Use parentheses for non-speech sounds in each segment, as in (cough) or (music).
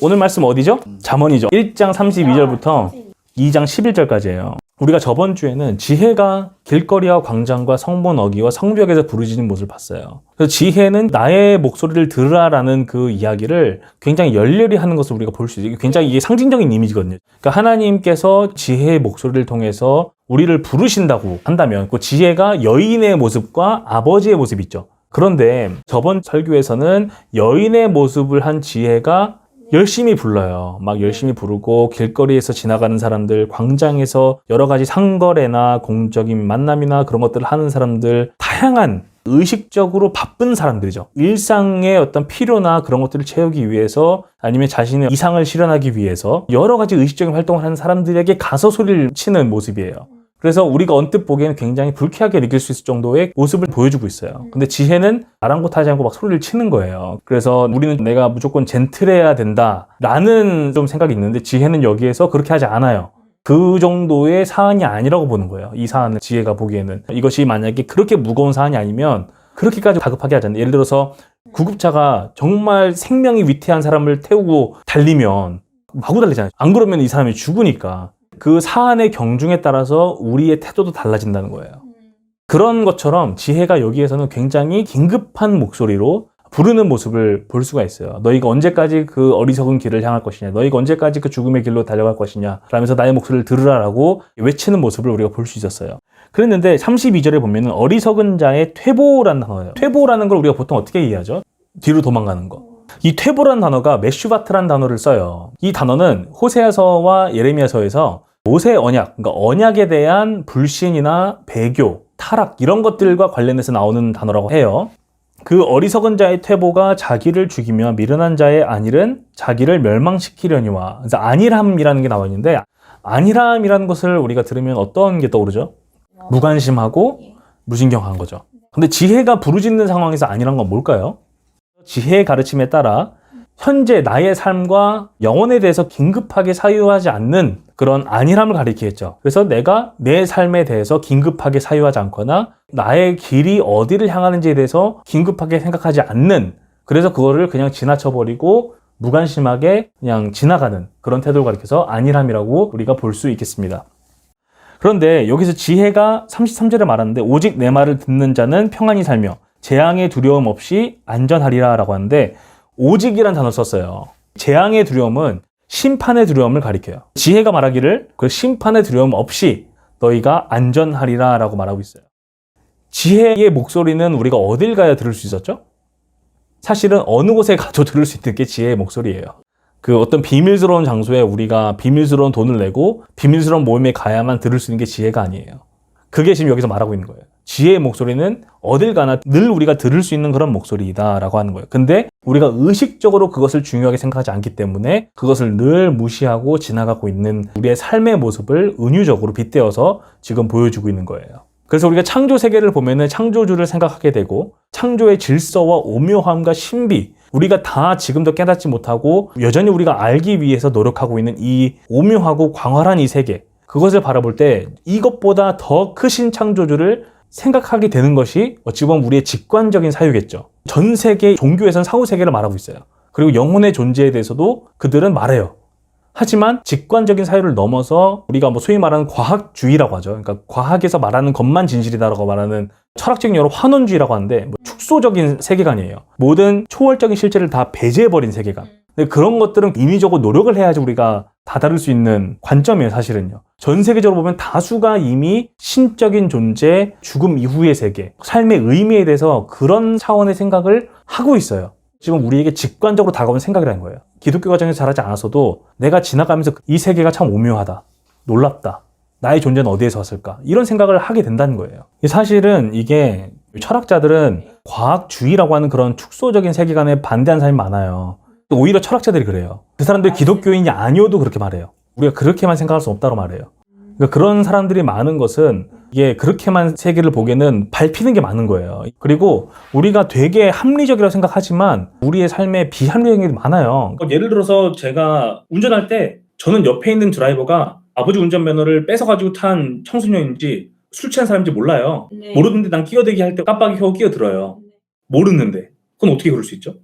오늘 말씀 어디죠? 잠언이죠. 1장 32절부터 2장 11절까지예요. 우리가 저번 주에는 지혜가 길거리와 광장과 성문 어기와 성벽에서 부르짖는 모습을 봤어요. 그래서 지혜는 나의 목소리를 들으라라는 그 이야기를 굉장히 열렬히 하는 것을 우리가 볼 수 있어요. 굉장히 이게 상징적인 이미지거든요. 그러니까 하나님께서 지혜의 목소리를 통해서 우리를 부르신다고 한다면 그 지혜가 여인의 모습과 아버지의 모습이 있죠. 그런데 저번 설교에서는 여인의 모습을 한 지혜가 열심히 불러요. 막 열심히 부르고 길거리에서 지나가는 사람들, 광장에서 여러 가지 상거래나 공적인 만남이나 그런 것들을 하는 사람들, 다양한 의식적으로 바쁜 사람들이죠. 일상의 어떤 필요나 그런 것들을 채우기 위해서 아니면 자신의 이상을 실현하기 위해서 여러 가지 의식적인 활동을 하는 사람들에게 가서 소리를 치는 모습이에요. 그래서 우리가 언뜻 보기에는 굉장히 불쾌하게 느낄 수 있을 정도의 모습을 보여주고 있어요. 근데 지혜는 아랑곳하지 않고 막 소리를 치는 거예요. 그래서 우리는 내가 무조건 젠틀해야 된다라는 좀 생각이 있는데 지혜는 여기에서 그렇게 하지 않아요. 그 정도의 사안이 아니라고 보는 거예요. 이 사안을 지혜가 보기에는. 이것이 만약에 그렇게 무거운 사안이 아니면 그렇게까지 다급하게 하지 않아요. 예를 들어서 구급차가 정말 생명이 위태한 사람을 태우고 달리면 마구 달리잖아요. 안 그러면 이 사람이 죽으니까. 그 사안의 경중에 따라서 우리의 태도도 달라진다는 거예요. 그런 것처럼 지혜가 여기에서는 굉장히 긴급한 목소리로 부르는 모습을 볼 수가 있어요. 너희가 언제까지 그 어리석은 길을 향할 것이냐, 너희가 언제까지 그 죽음의 길로 달려갈 것이냐, 라면서 나의 목소리를 들으라라고 외치는 모습을 우리가 볼 수 있었어요. 그랬는데 32절에 보면은 어리석은 자의 퇴보라는 단어예요. 퇴보라는 걸 우리가 보통 어떻게 이해하죠? 뒤로 도망가는 거. 이 퇴보라는 단어가 메슈바트라는 단어를 써요. 이 단어는 호세아서와 예레미야서에서 모세 언약, 그러니까 언약에 대한 불신이나 배교, 타락 이런 것들과 관련해서 나오는 단어라고 해요. 그 어리석은 자의 퇴보가 자기를 죽이며 미련한 자의 안일은 자기를 멸망시키려니와 그래서 안일함이라는 게 나와 있는데 안일함이라는 것을 우리가 들으면 어떤 게 떠오르죠? 무관심하고 무신경한 거죠. 근데 지혜가 부르짖는 상황에서 안일한 건 뭘까요? 지혜의 가르침에 따라 현재 나의 삶과 영혼에 대해서 긴급하게 사유하지 않는 그런 안일함을 가리키겠죠. 그래서 내가 내 삶에 대해서 긴급하게 사유하지 않거나 나의 길이 어디를 향하는지에 대해서 긴급하게 생각하지 않는 그래서 그거를 그냥 지나쳐버리고 무관심하게 그냥 지나가는 그런 태도를 가리켜서 안일함이라고 우리가 볼 수 있겠습니다. 그런데 여기서 지혜가 33절에 말하는데 오직 내 말을 듣는 자는 평안히 살며 재앙의 두려움 없이 안전하리라 라고 하는데 오직이란 단어 를 썼어요. 재앙의 두려움은 심판의 두려움을 가리켜요. 지혜가 말하기를 그 심판의 두려움 없이 너희가 안전하리라 라고 말하고 있어요. 지혜의 목소리는 우리가 어딜 가야 들을 수 있었죠? 사실은 어느 곳에 가도 (laughs) 들을 수 있는 게 지혜의 목소리예요. 그 어떤 비밀스러운 장소에 우리가 비밀스러운 돈을 내고 비밀스러운 모임에 가야만 들을 수 있는 게 지혜가 아니에요. 그게 지금 여기서 말하고 있는 거예요. 지혜의 목소리는 어딜 가나 늘 우리가 들을 수 있는 그런 목소리이다라고 하는 거예요. 근데 우리가 의식적으로 그것을 중요하게 생각하지 않기 때문에 그것을 늘 무시하고 지나가고 있는 우리의 삶의 모습을 은유적으로 빗대어서 지금 보여주고 있는 거예요. 그래서 우리가 창조 세계를 보면은 창조주를 생각하게 되고 창조의 질서와 오묘함과 신비 우리가 다 지금도 깨닫지 못하고 여전히 우리가 알기 위해서 노력하고 있는 이 오묘하고 광활한 이 세계 그것을 바라볼 때 이것보다 더 크신 창조주를 생각하게 되는 것이 어찌 보면 우리의 직관적인 사유겠죠. 전 세계 종교에서는 사후 세계를 말하고 있어요. 그리고 영혼의 존재에 대해서도 그들은 말해요. 하지만 직관적인 사유를 넘어서 우리가 뭐 소위 말하는 과학주의라고 하죠. 그러니까 과학에서 말하는 것만 진실이다라고 말하는 철학적인 여러 환원주의라고 하는데 뭐 축소적인 세계관이에요. 모든 초월적인 실제를 다 배제해버린 세계관. 근데 그런 것들은 인위적으로 노력을 해야지 우리가 다다를 수 있는 관점이에요, 사실은요. 전 세계적으로 보면 다수가 이미 신적인 존재, 죽음 이후의 세계, 삶의 의미에 대해서 그런 차원의 생각을 하고 있어요. 지금 우리에게 직관적으로 다가오는 생각이라는 거예요. 기독교 과정에서 자라지 않았어도 내가 지나가면서 이 세계가 참 오묘하다, 놀랍다, 나의 존재는 어디에서 왔을까 이런 생각을 하게 된다는 거예요. 사실은 이게 철학자들은 과학주의라고 하는 그런 축소적인 세계관에 반대하는 사람이 많아요. 오히려 철학자들이 그래요. 그 사람들이 기독교인이 아니어도 그렇게 말해요. 우리가 그렇게만 생각할 수 없다고 말해요. 그러니까 그런 사람들이 많은 것은 이게 그렇게만 세계를 보기에는 밟히는 게 많은 거예요. 그리고 우리가 되게 합리적이라고 생각하지만 우리의 삶에 비합리적인 게 많아요. 예를 들어서 제가 운전할 때 저는 옆에 있는 드라이버가 아버지 운전면허를 뺏어가지고 탄 청소년인지 술 취한 사람인지 몰라요. 네. 모르는데 난 끼어들기 할 때 깜빡이 켜고 끼어들어요. 모르는데. 그건 어떻게 그럴 수 있죠?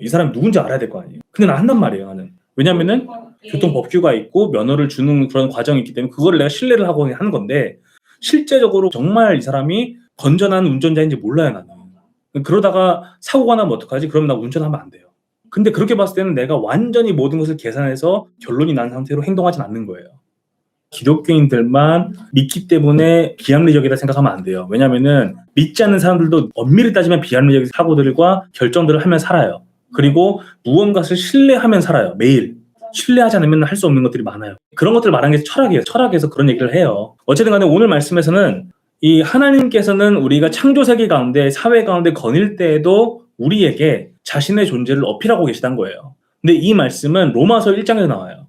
이 사람이 누군지 알아야 될 거 아니에요. 근데 난 한단 말이에요, 나는. 왜냐면은 교통 법규가 있고 면허를 주는 그런 과정이 있기 때문에 그거를 내가 신뢰를 하고 하는 건데 실제적으로 정말 이 사람이 건전한 운전자인지 몰라요 나는 그러다가 사고가 나면 어떡하지? 그럼 나 운전하면 안 돼요 근데 그렇게 봤을 때는 내가 완전히 모든 것을 계산해서 결론이 난 상태로 행동하진 않는 거예요 기독교인들만 믿기 때문에 비합리적이다 생각하면 안 돼요 왜냐면은 믿지 않는 사람들도 엄밀히 따지면 비합리적인 사고들과 결정들을 하면 살아요 그리고 무언가를 신뢰하면 살아요 매일 신뢰하지 않으면 할 수 없는 것들이 많아요. 그런 것들을 말하는 게 철학이에요. 철학에서 그런 얘기를 해요. 어쨌든 간에 오늘 말씀에서는 이 하나님께서는 우리가 창조 세계 가운데 사회 가운데 거닐 때에도 우리에게 자신의 존재를 어필하고 계시단 거예요. 근데 이 말씀은 로마서 1장에서 나와요.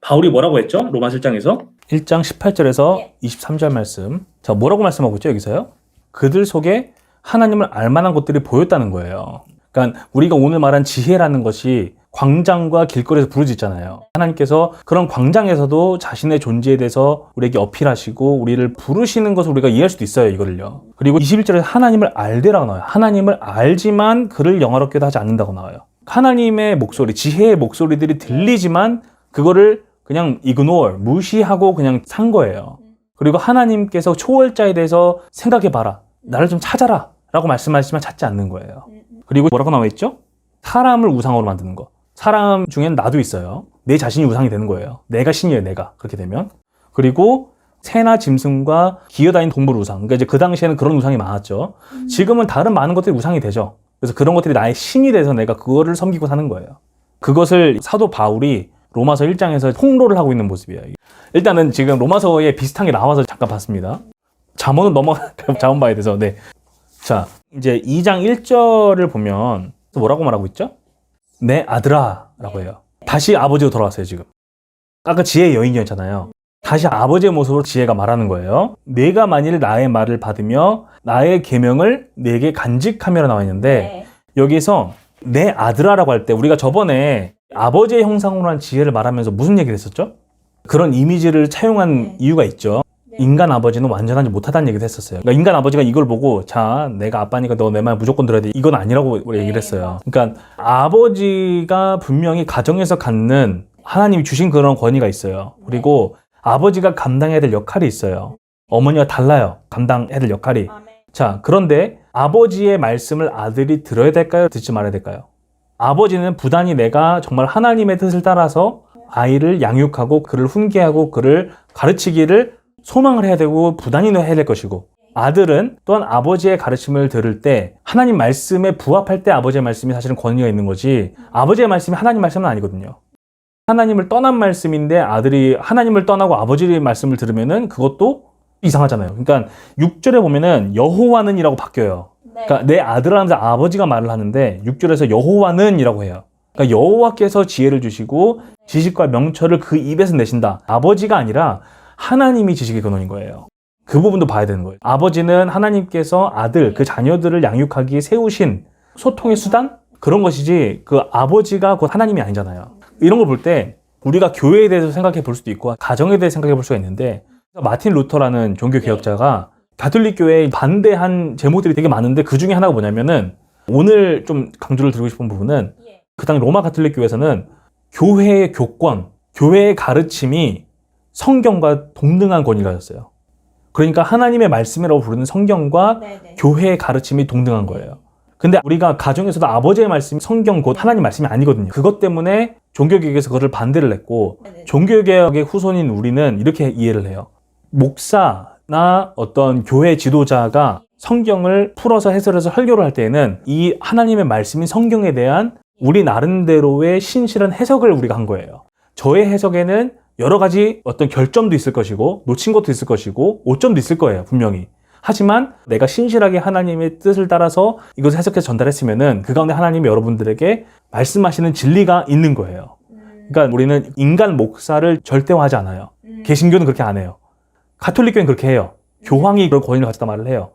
바울이 뭐라고 했죠? 로마서 1장에서 1장 18절에서 예. 23절 말씀. 자, 뭐라고 말씀하고 있죠, 여기서요? 그들 속에 하나님을 알 만한 것들이 보였다는 거예요. 그러니까 우리가 오늘 말한 지혜라는 것이 광장과 길거리에서 부르짖잖아요. 하나님께서 그런 광장에서도 자신의 존재에 대해서 우리에게 어필하시고 우리를 부르시는 것을 우리가 이해할 수도 있어요, 이거를요. 그리고 21절에 하나님을 알되라고 나와요. 하나님을 알지만 그를 영화롭게도 하지 않는다고 나와요. 하나님의 목소리, 지혜의 목소리들이 들리지만 그거를 그냥 ignore, 무시하고 그냥 산 거예요. 그리고 하나님께서 초월자에 대해서 생각해 봐라. 나를 좀 찾아라. 라고 말씀하시지만 찾지 않는 거예요. 그리고 뭐라고 나와 있죠? 사람을 우상으로 만드는 거. 사람 중엔 나도 있어요. 내 자신이 우상이 되는 거예요. 내가 신이에요, 내가. 그렇게 되면. 그리고 새나 짐승과 기어다니는 동물 우상. 그러니까 이제 그 당시에는 그런 우상이 많았죠. 지금은 다른 많은 것들이 우상이 되죠. 그래서 그런 것들이 나의 신이 돼서 내가 그거를 섬기고 사는 거예요. 그것을 사도 바울이 로마서 1장에서 폭로를 하고 있는 모습이에요. 일단은 지금 로마서에 비슷한 게 나와서 잠깐 봤습니다. 잠언은 넘어가, (laughs) 잠언 봐야 돼서. 네. 자, 이제 2장 1절을 보면 뭐라고 말하고 있죠? 내 아들아 라고 해요. 다시 아버지로 돌아왔어요, 지금. 아까 지혜의 여인이었잖아요. 다시 아버지의 모습으로 지혜가 말하는 거예요. 내가 만일 나의 말을 받으며 나의 계명을 내게 간직하며라 나와 있는데 네. 여기서 내 아들아라고 할 때 우리가 저번에 아버지의 형상으로 한 지혜를 말하면서 무슨 얘기를 했었죠? 그런 이미지를 차용한 네. 이유가 있죠. 인간 아버지는 완전하지 못하다는 얘기를 했었어요. 그러니까 인간 아버지가 이걸 보고 자 내가 아빠니까 너 내 말 무조건 들어야 돼. 이건 아니라고 얘기를 했어요. 그러니까 아버지가 분명히 가정에서 갖는 하나님이 주신 그런 권위가 있어요. 그리고 아버지가 감당해야 될 역할이 있어요. 어머니와 달라요. 감당해야 될 역할이. 아멘. 자, 그런데 아버지의 말씀을 아들이 들어야 될까요? 듣지 말아야 될까요? 아버지는 부단히 내가 정말 하나님의 뜻을 따라서 아이를 양육하고 그를 훈계하고 그를 가르치기를 소망을 해야 되고 부단히 해야 될 것이고 아들은 또한 아버지의 가르침을 들을 때 하나님 말씀에 부합할 때 아버지의 말씀이 사실은 권위가 있는 거지 아버지의 말씀이 하나님 말씀은 아니거든요. 하나님을 떠난 말씀인데 아들이 하나님을 떠나고 아버지의 말씀을 들으면은 그것도 이상하잖아요. 그러니까 6절에 보면은 여호와는이라고 바뀌어요. 네. 그러니까 내 아들 하면서 아버지가 말을 하는데 6절에서 여호와는이라고 해요. 그러니까 여호와께서 지혜를 주시고 지식과 명철을 그 입에서 내신다. 아버지가 아니라 하나님이 지식의 근원인 거예요. 그 부분도 봐야 되는 거예요. 아버지는 하나님께서 아들, 그 자녀들을 양육하기에 세우신 소통의 수단? 그런 것이지 그 아버지가 곧 하나님이 아니잖아요. 이런 걸 볼 때 우리가 교회에 대해서 생각해 볼 수도 있고 가정에 대해서 생각해 볼 수가 있는데 마틴 루터라는 종교 개혁자가 가톨릭 교회에 반대한 제목들이 되게 많은데 그 중에 하나가 뭐냐면은 오늘 좀 강조를 드리고 싶은 부분은 예. 그 당시 로마 가톨릭 교회에서는 교회의 교권, 교회의 가르침이 성경과 동등한 권위를 가졌어요. 그러니까 하나님의 말씀이라고 부르는 성경과 네, 네. 교회의 가르침이 동등한 거예요. 근데 우리가 가정에서도 아버지의 말씀이 성경 곧 하나님 말씀이 아니거든요. 그것 때문에 종교개혁에서 그것을 반대를 했고 네, 네. 종교개혁의 후손인 우리는 이렇게 이해를 해요. 목사나 어떤 교회 지도자가 성경을 풀어서 해설해서 설교를 할 때에는 이 하나님의 말씀인 성경에 대한 우리 나름대로의 신실한 해석을 우리가 한 거예요. 저의 해석에는 여러 가지 어떤 결점도 있을 것이고 놓친 것도 있을 것이고 오점도 있을 거예요, 분명히. 하지만 내가 신실하게 하나님의 뜻을 따라서 이것을 해석해서 전달했으면은 그 가운데 하나님이 여러분들에게 말씀하시는 진리가 있는 거예요. 음, 그러니까 우리는 인간 목사를 절대화하지 않아요. 음, 개신교는 그렇게 안 해요. 가톨릭 교회는 그렇게 해요. 교황이 그런 권위를 가졌다 말을 해요.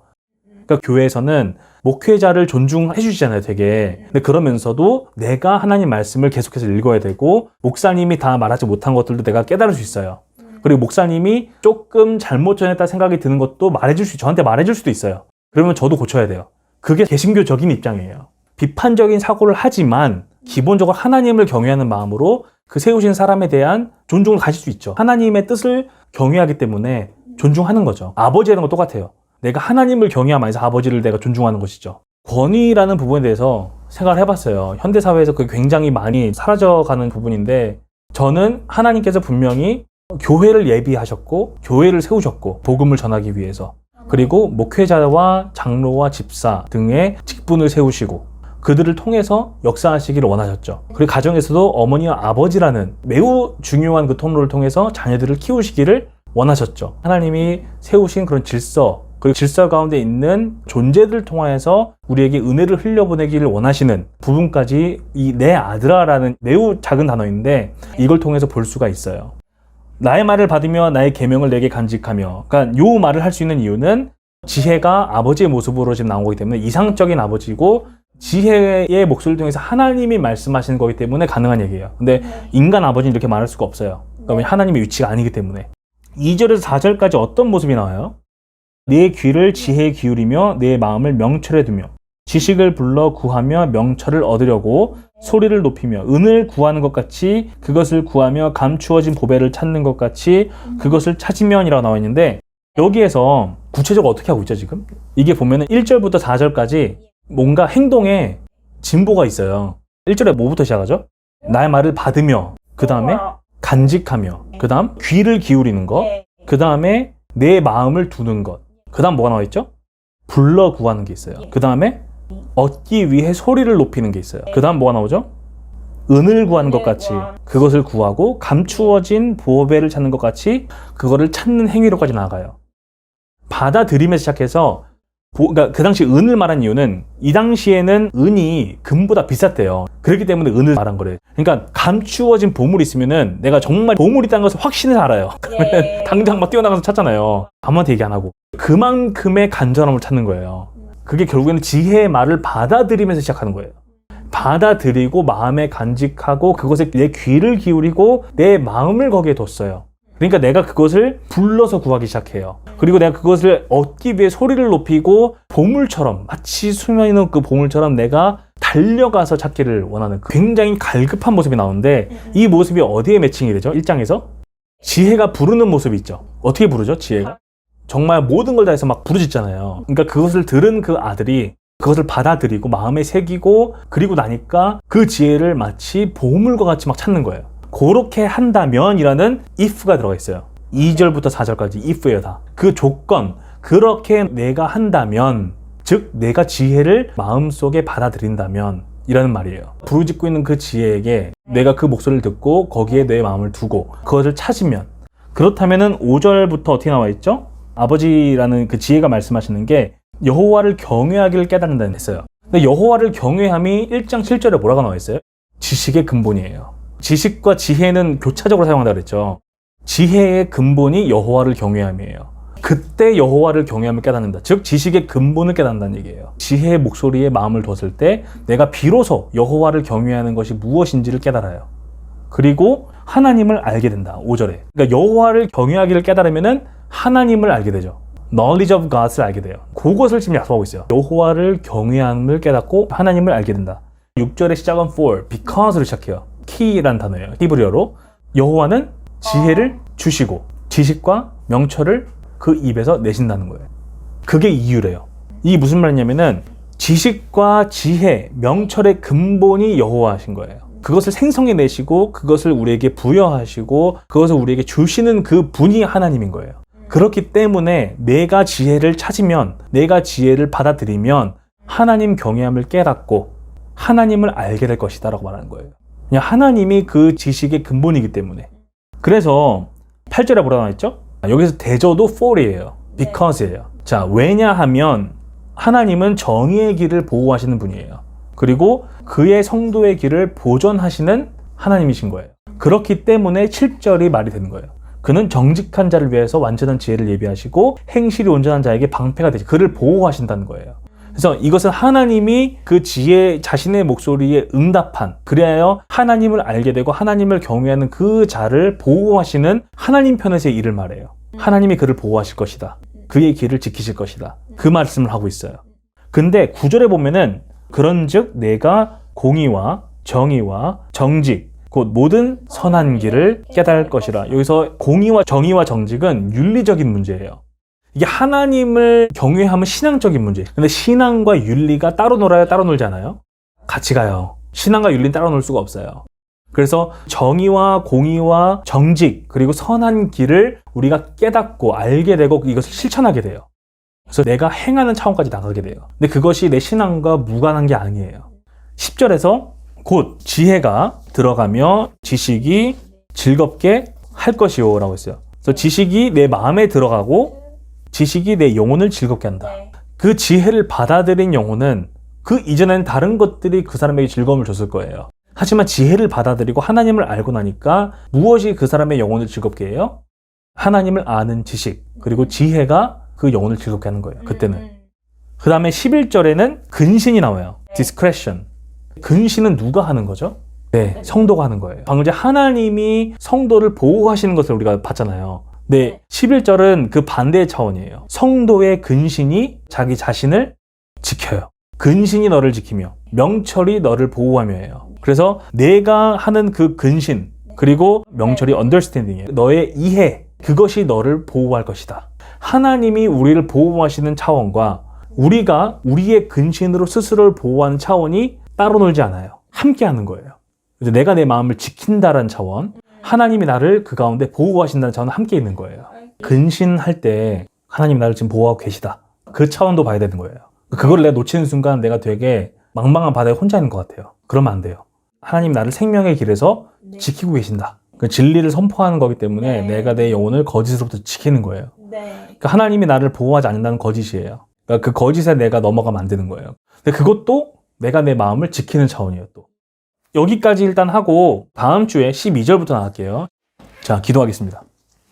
그러니까 교회에서는 목회자를 존중해 주시잖아요, 되게. 근데 그러면서도 내가 하나님 말씀을 계속해서 읽어야 되고 목사님이 다 말하지 못한 것들도 내가 깨달을 수 있어요. 그리고 목사님이 조금 잘못 전했다 생각이 드는 것도 말해줄 수, 저한테 말해줄 수도 있어요. 그러면 저도 고쳐야 돼요. 그게 개신교적인 입장이에요. 비판적인 사고를 하지만 기본적으로 하나님을 경외하는 마음으로 그 세우신 사람에 대한 존중을 가질 수 있죠. 하나님의 뜻을 경외하기 때문에 존중하는 거죠. 아버지라는 건 똑같아요. 내가 하나님을 경외함에서 아버지를 내가 존중하는 것이죠. 권위라는 부분에 대해서 생각을 해봤어요. 현대 사회에서 그게 굉장히 많이 사라져가는 부분인데 저는 하나님께서 분명히 교회를 예비하셨고 교회를 세우셨고 복음을 전하기 위해서 그리고 목회자와 장로와 집사 등의 직분을 세우시고 그들을 통해서 역사하시기를 원하셨죠. 그리고 가정에서도 어머니와 아버지라는 매우 중요한 그 통로를 통해서 자녀들을 키우시기를 원하셨죠. 하나님이 세우신 그런 질서, 그리고 질서 가운데 있는 존재들을 통하여서 우리에게 은혜를 흘려보내기를 원하시는 부분까지 이 내 아들아라는 매우 작은 단어인데 이걸 통해서 볼 수가 있어요. 나의 말을 받으며 나의 계명을 내게 간직하며 그러니까 요 말을 할 수 있는 이유는 지혜가 아버지의 모습으로 지금 나온 거기 때문에 이상적인 아버지고 지혜의 목소리를 통해서 하나님이 말씀하시는 거기 때문에 가능한 얘기예요. 근데 인간 아버지는 이렇게 말할 수가 없어요. 그러면 하나님의 위치가 아니기 때문에 2절에서 4절까지 어떤 모습이 나와요? 내 귀를 지혜에 기울이며 내 마음을 명철에 두며 지식을 불러 구하며 명철을 얻으려고 소리를 높이며 은을 구하는 것 같이 그것을 구하며 감추어진 보배를 찾는 것 같이 그것을 찾으면이라고 나와 있는데 여기에서 구체적으로 어떻게 하고 있죠 지금? 이게 보면은 1절부터 4절까지 뭔가 행동에 진보가 있어요 1절에 뭐부터 시작하죠? 나의 말을 받으며 그 다음에 간직하며 그 다음 귀를 기울이는 것그 다음에 내 마음을 두는 것. 그 다음 뭐가 나와 있죠? 불러 구하는 게 있어요. 그 다음에 얻기 위해 소리를 높이는 게 있어요. 그 다음 뭐가 나오죠? 은을 구하는 것 같이 그것을 구하고 감추어진 보배를 찾는 것 같이 그거를 찾는 행위로까지 나아가요. 받아들임에서 시작해서 보- 그러니까 그 당시 은을 말한 이유는 이 당시에는 은이 금보다 비쌌대요. 그렇기 때문에 은을 말한 거래요. 그러니까 감추어진 보물이 있으면은 내가 정말 보물이 있다는 것을 확신을 알아요. (laughs) 그러면 당장 막 뛰어나가서 찾잖아요. 아무한테 얘기 안 하고. 그만큼의 간절함을 찾는 거예요. 그게 결국에는 지혜의 말을 받아들이면서 시작하는 거예요. 받아들이고 마음에 간직하고 그것에 내 귀를 기울이고 내 마음을 거기에 뒀어요. 그러니까 내가 그것을 불러서 구하기 시작해요. 그리고 내가 그것을 얻기 위해 소리를 높이고 보물처럼 마치 수면 있는 그 보물처럼 내가 달려가서 찾기를 원하는 그 굉장히 갈급한 모습이 나오는데 이 모습이 어디에 매칭이 되죠? 1장에서 지혜가 부르는 모습이 있죠. 어떻게 부르죠? 지혜가 정말 모든 걸 다 해서 막 부르짖잖아요. 그러니까 그것을 들은 그 아들이 그것을 받아들이고 마음에 새기고 그리고 나니까 그 지혜를 마치 보물과 같이 막 찾는 거예요. 그렇게 한다면이라는 if가 들어가 있어요. 2절부터 4절까지 if예요, 다. 그 조건, 그렇게 내가 한다면, 즉, 내가 지혜를 마음속에 받아들인다면, 이라는 말이에요. 부르짖고 있는 그 지혜에게 내가 그 목소리를 듣고 거기에 내 마음을 두고 그것을 찾으면, 그렇다면은 5절부터 어떻게 나와 있죠? 아버지라는 그 지혜가 말씀하시는 게 여호와를 경외하기를 깨닫는다는 했어요. 근데 여호와를 경외함이 1장 7절에 뭐라고 나와 있어요? 지식의 근본이에요. 지식과 지혜는 교차적으로 사용한다 그랬죠. 지혜의 근본이 여호와를 경외함이에요. 그때 여호와를 경외함을 깨닫는다. 즉 지식의 근본을 깨닫는다는 얘기예요. 지혜의 목소리에 마음을 뒀을 때 내가 비로소 여호와를 경외하는 것이 무엇인지를 깨달아요. 그리고 하나님을 알게 된다. 5절에. 그러니까 여호와를 경외하기를 깨달으면은 하나님을 알게 되죠. knowledge of God을 알게 돼요. 그것을 지금 약속하고 있어요. 여호와를 경외함을 깨닫고 하나님을 알게 된다. 6절의 시작은 for, because로 시작해요. Key란 단어예요. 히브리어로. 여호와는 지혜를 주시고 지식과 명철을 그 입에서 내신다는 거예요. 그게 이유래요. 이게 무슨 말이냐면은 지식과 지혜, 명철의 근본이 여호와신 거예요. 그것을 생성해 내시고 그것을 우리에게 부여하시고 그것을 우리에게 주시는 그 분이 하나님인 거예요. 그렇기 때문에 내가 지혜를 찾으면 내가 지혜를 받아들이면 하나님 경외함을 깨닫고 하나님을 알게 될 것이다라고 말하는 거예요. 그냥 하나님이 그 지식의 근본이기 때문에. 그래서 8절에 뭐라 나와 있죠? 여기서 대저도 for이에요. because예요. 자, 왜냐하면 하나님은 정의의 길을 보호하시는 분이에요. 그리고 그의 성도의 길을 보존하시는 하나님이신 거예요. 그렇기 때문에 7절이 말이 되는 거예요. 그는 정직한 자를 위해서 완전한 지혜를 예비하시고 행실이 온전한 자에게 방패가 되지 그를 보호하신다는 거예요. 그래서 이것은 하나님이 그 지혜 자신의 목소리에 응답한 그래야 하나님을 알게 되고 하나님을 경외하는 그 자를 보호하시는 하나님 편에서의 일을 말해요. 하나님이 그를 보호하실 것이다. 그의 길을 지키실 것이다. 그 말씀을 하고 있어요. 근데 구절에 보면은 그런즉 내가 공의와 정의와 정직 곧 모든 선한 길을 깨달을 것이라. 여기서 공의와 정의와 정직은 윤리적인 문제예요. 이게 하나님을 경외하면 신앙적인 문제예요. 근데 신앙과 윤리가 따로 놀아요, 따로 놀지 않아요? 같이 가요. 신앙과 윤리는 따로 놀 수가 없어요. 그래서 정의와 공의와 정직 그리고 선한 길을 우리가 깨닫고 알게 되고 이것을 실천하게 돼요. 그래서 내가 행하는 차원까지 나가게 돼요. 근데 그것이 내 신앙과 무관한 게 아니에요. 10절에서 곧 지혜가 들어가며 지식이 즐겁게 할 것이요 라고 했어요. 그래서 지식이 내 마음에 들어가고 지식이 내 영혼을 즐겁게 한다. 네. 그 지혜를 받아들인 영혼은 그 이전에는 다른 것들이 그 사람에게 즐거움을 줬을 거예요. 하지만 지혜를 받아들이고 하나님을 알고 나니까 무엇이 그 사람의 영혼을 즐겁게 해요? 하나님을 아는 지식, 그리고 지혜가 그 영혼을 즐겁게 하는 거예요. 그때는. 음, 그 다음에 11절에는 근신이 나와요. 네. discretion. 근신은 누가 하는 거죠? 네, 성도가 하는 거예요. 방금 전에 하나님이 성도를 보호하시는 것을 우리가 봤잖아요. 네, 11절은 그 반대의 차원이에요. 성도의 근신이 자기 자신을 지켜요. 근신이 너를 지키며 명철이 너를 보호하며예요. 그래서 내가 하는 그 근신 그리고 명철이 understanding이에요. 너의 이해 그것이 너를 보호할 것이다. 하나님이 우리를 보호하시는 차원과 우리가 우리의 근신으로 스스로를 보호하는 차원이 따로 놀지 않아요. 함께 하는 거예요. 내가 내 마음을 지킨다는 차원, 하나님이 나를 그 가운데 보호하신다는 차원은 함께 있는 거예요. 근신할 때 하나님이 나를 지금 보호하고 계시다. 그 차원도 봐야 되는 거예요. 그걸 내가 놓치는 순간 내가 되게 망망한 바다에 혼자 있는 것 같아요. 그러면 안 돼요. 하나님 나를 생명의 길에서 네. 지키고 계신다. 그 진리를 선포하는 거기 때문에 네. 내가 내 영혼을 거짓으로부터 지키는 거예요. 네. 그러니까 하나님이 나를 보호하지 않는다는 거짓이에요. 그러니까 그 거짓에 내가 넘어가면 안 되는 거예요. 근데 그것도 내가 내 마음을 지키는 차원이에요, 또. 여기까지 일단 하고 다음 주에 12절부터 나갈게요. 자, 기도하겠습니다.